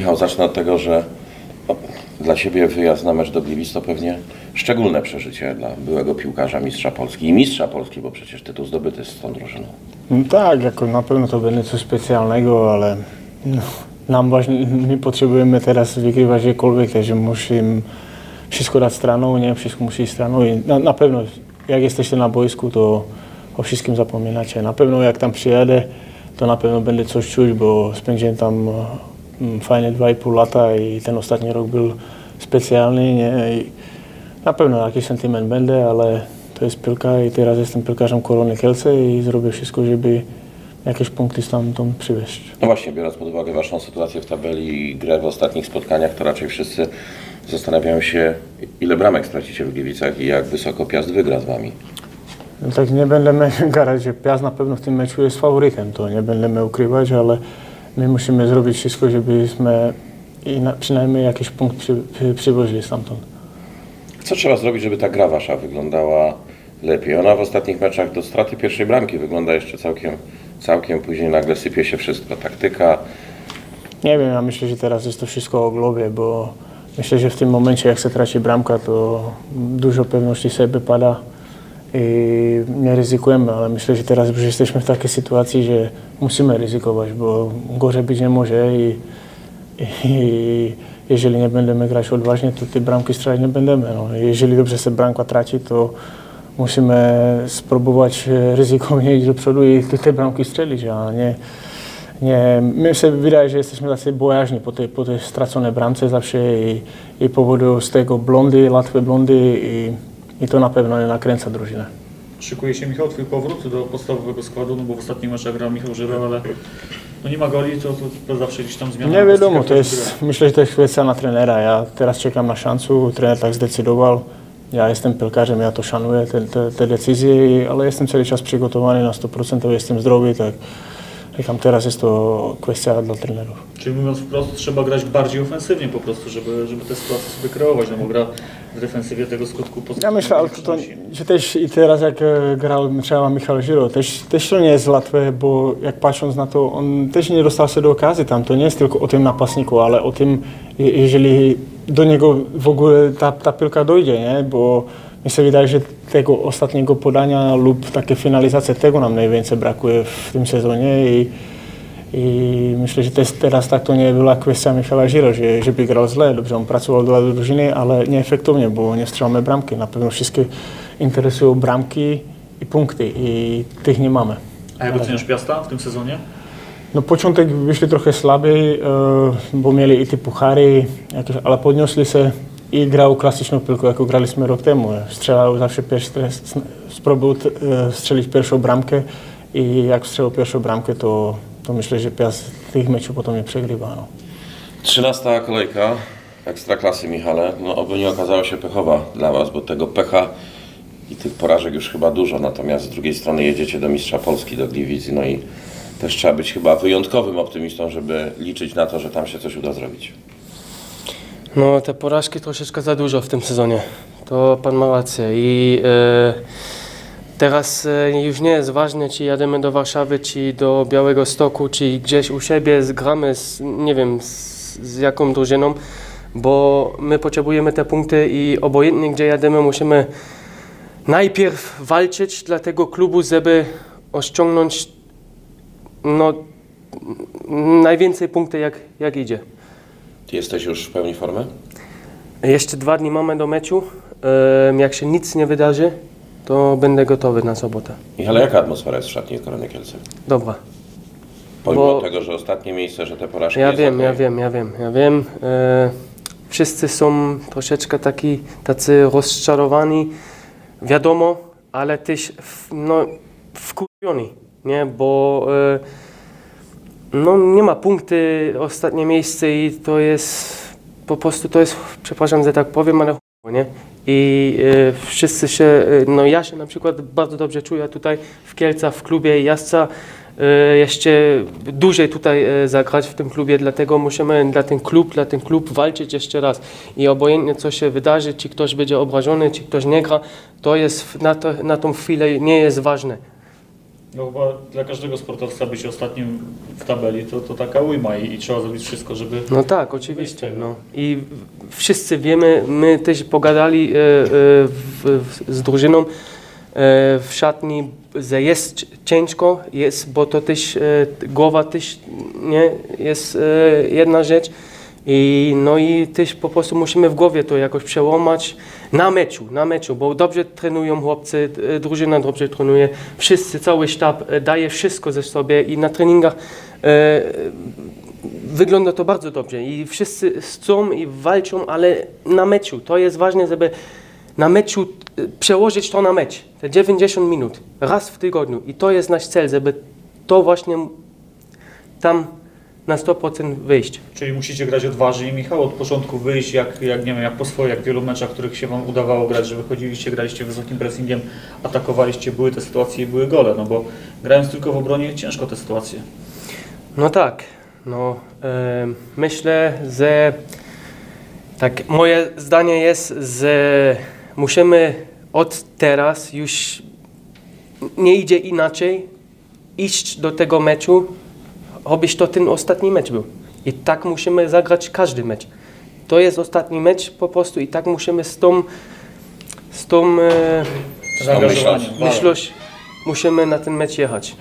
Michał, zacznę od tego, że no, dla Ciebie wyjazd na mecz do Gliwic to pewnie szczególne przeżycie dla byłego piłkarza mistrza Polski i mistrza Polski, bo przecież tytuł zdobyty z tą drużyną. No tak, jako na pewno to będzie coś specjalnego, ale no, nam właśnie, my potrzebujemy teraz wygrywać gdziekolwiek, także musimy wszystko dać straną, nie? Wszystko musi iść straną i na, na pewno jak jesteście na boisku, to o wszystkim zapominacie. Na pewno jak tam przyjadę, to na pewno będę coś czuć, bo spędziłem tam mm, fajne 2,5 lata i ten ostatni rok był specjalny, nie? I na pewno jakiś sentyment będzie, ale to jest piłka i teraz jestem piłkarzem Korony Kielce i zrobię wszystko, żeby jakieś punkty stamtąd przywieźć. No właśnie, biorąc pod uwagę Waszą sytuację w tabeli i grę w ostatnich spotkaniach, to raczej wszyscy zastanawiają się, ile bramek stracicie w Gliwicach i jak wysoko Piast wygra z Wami. No tak nie będziemy gadać, że Piast na pewno w tym meczu jest faworytem, to nie będziemy ukrywać, ale my musimy zrobić wszystko, żebyśmy i na, przynajmniej jakiś punkt przy, przy, przywozili stamtąd. Co trzeba zrobić, żeby ta gra Wasza wyglądała lepiej? Ona w ostatnich meczach do straty pierwszej bramki wygląda jeszcze całkiem, całkiem później nagle sypie się wszystko. Taktyka, Nie wiem, ja myślę, że teraz jest to wszystko o głowie, bo myślę, że w tym momencie jak się traci bramka, to dużo pewności sobie pada i nie ryzykujemy, ale myślę, że teraz już jesteśmy w takiej sytuacji, że musimy ryzykować, bo gorzej być nie może i, i jeżeli nie będziemy grać odważnie, to te bramki strzelać nie będziemy. No. Jeżeli dobrze się bramka traci, to musimy spróbować e, ryzykownie iść do przodu i te bramki strzelić, a nie nie, mi się wydaje, że jesteśmy tacy bojaźni po tej, po tej straconej bramce zawsze i, i powodu z tego blondy, łatwe blondy i, i to na pewno nakręca drużynę. Szykuje się Michał Twój powrót do podstawowego składu, no bo w ostatnim meczach grał Michał Żyro, ale no nie ma goli, to, to, to zawsze gdzieś tam zmiana. Nie wiadomo, to jest, myślę, że to jest kwestia na trenera. Ja teraz czekam na szansę, trener tak zdecydował. Ja jestem piłkarzem, ja to szanuję, te, te, te decyzje, ale jestem cały czas przygotowany na 100%, to jestem zdrowy, tak. Czekam, teraz jest to kwestia dla trenerów. Czyli mówiąc wprost, trzeba grać bardziej ofensywnie po prostu, żeby, żeby te sytuacje sobie kreować, no bo gra w defensywie tego skutku pozytywnego Ja myślę, ale nie to, to, przynosi. że też i teraz jak e, grał Michał Michał Żiro, też, też to nie jest łatwe, bo jak patrząc na to, on też nie dostał się do okazji tam. To nie jest tylko o tym napastniku, ale o tym, je- jeżeli do niego w ogóle ta, ta piłka dojdzie, nie? Bo mi się wydaje, że tego ostatniego podania lub takie finalizacje, tego nam najwięcej brakuje w tym sezonie i, i myślę, że też teraz tak to nie była kwestia Michała Żiro, że, żeby grał źle. Dobrze, on pracował dla drużyny, ale nieefektownie, bo nie strzelamy bramki. Na pewno wszystkie interesują bramki i punkty i tych nie mamy. A jak oceniasz Piasta w tym sezonie? No początek wyszli trochę słabiej, e, bo mieli i te puchary, ale podniosli się i grał klasyczną piłkę, jaką graliśmy rok temu. Strzelał zawsze pierwszy, spróbował e, strzelić pierwszą bramkę i jak strzelał pierwszą bramkę, to, to myślę, że Piast tych meczów potem nie przegrywa. No. 13 kolejka Ekstraklasy, Michale. No oby nie okazała się pechowa dla Was, bo tego pecha i tych porażek już chyba dużo. Natomiast z drugiej strony jedziecie do Mistrza Polski, do Gliwic. No i też trzeba być chyba wyjątkowym optymistą, żeby liczyć na to, że tam się coś uda zrobić. No, te porażki troszeczkę za dużo w tym sezonie. To pan ma rację. I e, teraz e, już nie jest ważne, czy jademy do Warszawy, czy do Białego Stoku, czy gdzieś u siebie zgramy z, nie wiem, z, z jaką drużyną, bo my potrzebujemy te punkty i obojętnie gdzie jademy, musimy najpierw walczyć dla tego klubu, żeby osiągnąć no, najwięcej punktów jak, jak idzie. Ty jesteś już w pełni formy? Jeszcze dwa dni mamy do meczu. Jak się nic nie wydarzy, to będę gotowy na sobotę. Michale, jaka atmosfera jest w szatni Korony Kielce? Dobra. Pomimo Bo- tego, że ostatnie miejsce, że te porażki Ja jest wiem, okej. ja wiem, ja wiem, ja wiem. E, wszyscy są troszeczkę taki, tacy rozczarowani, wiadomo, ale też w, no, wkurwioni, nie? Bo e, no, nie ma punkty, ostatnie miejsce i to jest po prostu to jest, przepraszam, że tak powiem, ale chujowo, nie? I e, wszyscy się, e, no ja się na przykład bardzo dobrze czuję tutaj w Kielcach, w klubie Jasca, e, jeszcze dłużej tutaj e, zagrać w tym klubie, dlatego musimy dla ten klub, dla ten klub walczyć jeszcze raz. I obojętnie co się wydarzy, czy ktoś będzie obrażony, czy ktoś nie gra, to jest na, to, na tą chwilę nie jest ważne. No bo dla każdego sportowca być ostatnim w tabeli to, to taka ujma i, i trzeba zrobić wszystko, żeby... No tak, oczywiście. No. I wszyscy wiemy, my też pogadali e, e, w, w, z drużyną e, w szatni, że jest ciężko, jest, bo to też e, głowa też nie jest e, jedna rzecz. I, no i też po prostu musimy w głowie to jakoś przełamać na meczu, na meczu, bo dobrze trenują chłopcy, e, drużyna dobrze trenuje, wszyscy, cały sztab e, daje wszystko ze sobie i na treningach e, wygląda to bardzo dobrze i wszyscy chcą i walczą, ale na meczu. To jest ważne, żeby na meczu e, przełożyć to na mecz, te 90 minut, raz w tygodniu i to jest nasz cel, żeby to właśnie tam na 100% wyjść. Czyli musicie grać odważnie, Michał, od początku wyjść jak, jak nie wiem, jak po swoje, jak w wielu meczach, których się Wam udawało grać, że wychodziliście, graliście wysokim pressingiem, atakowaliście, były te sytuacje i były gole, no bo grając tylko w obronie ciężko te sytuacje. No tak, no e, myślę, że tak moje zdanie jest, że musimy od teraz już nie idzie inaczej iść do tego meczu, abyś to ten ostatni mecz był. I tak musimy zagrać każdy mecz. To jest ostatni mecz po prostu i tak musimy z tą, z tą e, Zaangażowaniem, myślą- myślość musimy na ten mecz jechać.